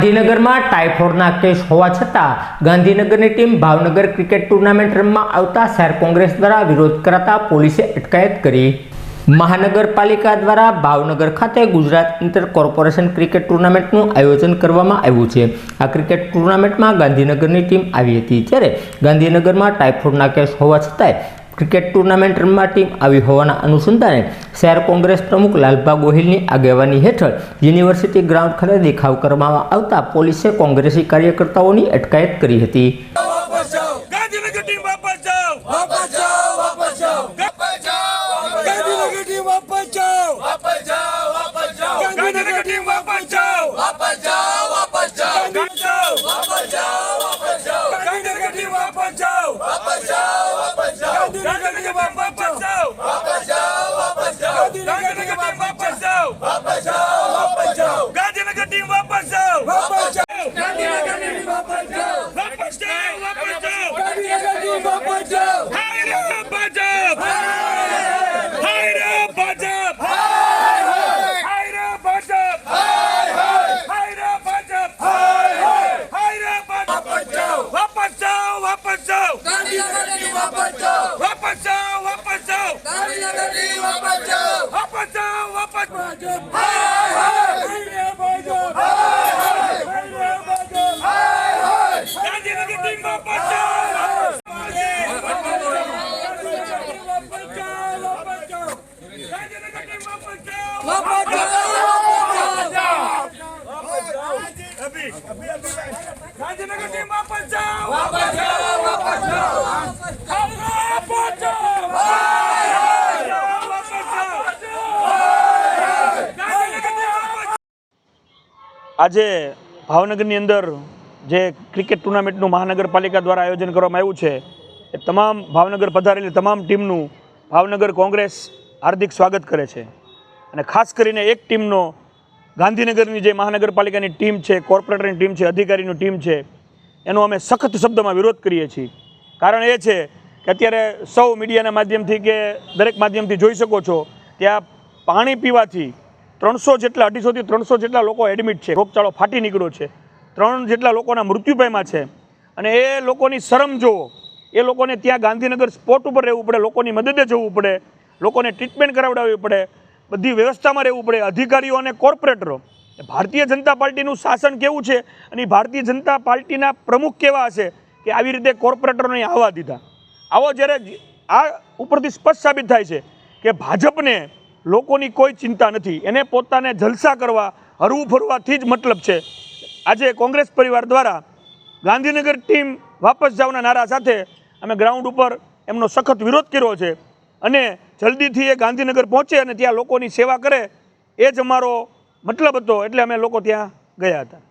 ગાંધીનગરમાં ટાઇફોઇડના કેસ હોવા છતાં ગાંધીનગરની ટીમ ભાવનગર ક્રિકેટ ટુર્નામેન્ટ રમવા આવતા શહેર કોંગ્રેસ દ્વારા વિરોધ કરાતા પોલીસે અટકાયત કરી. મહાનગરપાલિકા દ્વારા ભાવનગર ખાતે ગુજરાત ઇન્ટર કોર્પોરેશન ક્રિકેટ ટુર્નામેન્ટનું આયોજન કરવામાં આવ્યું છે. આ ક્રિકેટ ટુર્નામેન્ટમાં ગાંધીનગરની ટીમ આવી હતી. જ્યારે ગાંધીનગરમાં ટાઇફોઇડના કેસ હોવા છતાંય ક્રિકેટ ટુર્નામેન્ટ રમવા ટીમ આવી હોવાના અનુસંધાને શહેર કોંગ્રેસ પ્રમુખ લાલભા ગોહિલની આગેવાની હેઠળ યુનિવર્સિટી ગ્રાઉન્ડ ખાતે દેખાવ કરવામાં આવતા પોલીસે કોંગ્રેસી કાર્યકર્તાઓની અટકાયત કરી હતી. ગાંધીનગર ટીમ વાપસ જાઓ વાપસ જાઓ વાપસ જાઓ ગાંધીનગર ટીમ વાપસ જાઓ વાપસ જાઓ ગાંધીનગર ટીમ વાપસ गांधीनगर टीम वापस जाओ वापस जाओ वापस जाओ આજે ભાવનગરની અંદર જે ક્રિકેટ ટુર્નામેન્ટનું મહાનગરપાલિકા દ્વારા આયોજન કરવામાં આવ્યું છે, એ તમામ ભાવનગર પધારેલી તમામ ટીમનું ભાવનગર કોંગ્રેસ હાર્દિક સ્વાગત કરે છે. અને ખાસ કરીને એક ટીમનો, ગાંધીનગરની જે મહાનગરપાલિકાની ટીમ છે, કોર્પોરેટરની ટીમ છે, અધિકારીની ટીમ છે, એનો અમે સખત શબ્દમાં વિરોધ કરીએ છીએ. કારણ એ છે કે અત્યારે સૌ મીડિયાના માધ્યમથી કે દરેક માધ્યમથી જોઈ શકો છો ત્યાં પાણી પીવાથી ત્રણસો જેટલા, અઢીસોથી ત્રણસો જેટલા લોકો એડમિટ છે, રોગચાળો ફાટી નીકળ્યો છે. ત્રણ જેટલા લોકોના મૃત્યુભયમાં છે. અને એ લોકોની શરમ જોવો એ લોકોને ત્યાં ગાંધીનગર સ્પોટ ઉપર રહેવું પડે, લોકોની મદદે જવું પડે, લોકોને ટ્રીટમેન્ટ કરાવડાવવી પડે, બધી વ્યવસ્થામાં રહેવું પડે, અધિકારીઓ અને કોર્પોરેટરો ભારતીય જનતા પાર્ટીનું શાસન કેવું છે? અને ભારતીય જનતા પાર્ટીના પ્રમુખ કેવા હશે કે આવી રીતે કોર્પોરેટરોને આવવા દીધા? આવો જ્યારે આ ઉપરથી સ્પષ્ટ સાબિત થાય છે કે ભાજપને લોકોની કોઈ ચિંતા નથી. એને પોતાને જલસા કરવા, હરવું ફરવાથી જ મતલબ છે. આજે કોંગ્રેસ પરિવાર દ્વારા ગાંધીનગર ટીમ વાપસ જાવના નારા સાથે અમે ગ્રાઉન્ડ ઉપર એમનો સખત વિરોધ કર્યો છે અને જલ્દીથી એ ગાંધીનગર પહોંચે અને ત્યાં લોકોની સેવા કરે, એ જ અમારો મતલબ હતો. એટલે અમે લોકો ત્યાં ગયા હતા.